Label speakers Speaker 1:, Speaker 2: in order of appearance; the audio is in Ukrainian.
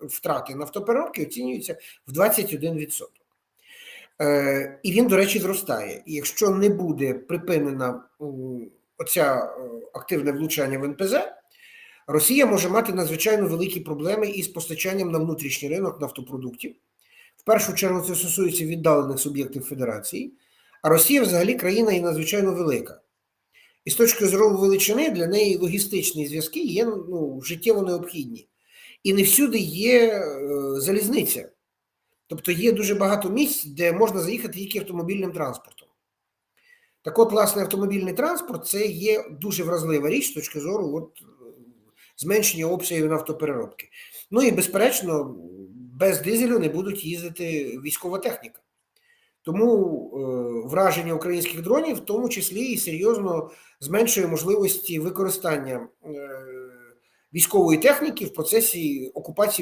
Speaker 1: втрати нафтопереробки оцінюються в 21%. Е, і він, до речі, зростає. І якщо не буде припинена оця е, активне влучання в НПЗ, Росія може мати надзвичайно великі проблеми із постачанням на внутрішній ринок нафтопродуктів. В першу чергу це стосується віддалених суб'єктів Федерації, а Росія взагалі країна є надзвичайно велика. І з точки зору величини для неї логістичні зв'язки є ну, життєво необхідні. І не всюди є е, залізниця. Тобто є дуже багато місць, де можна заїхати тільки автомобільним транспортом. Так от, власне, автомобільний транспорт це є дуже вразлива річ з точки зору от, е, зменшення обсягів нафтопереробки. Ну і, безперечно, без дизелю не будуть їздити військова техніка. Тому е, враження українських дронів, в тому числі і серйозно зменшує можливості використання е, військової техніки в процесі окупації.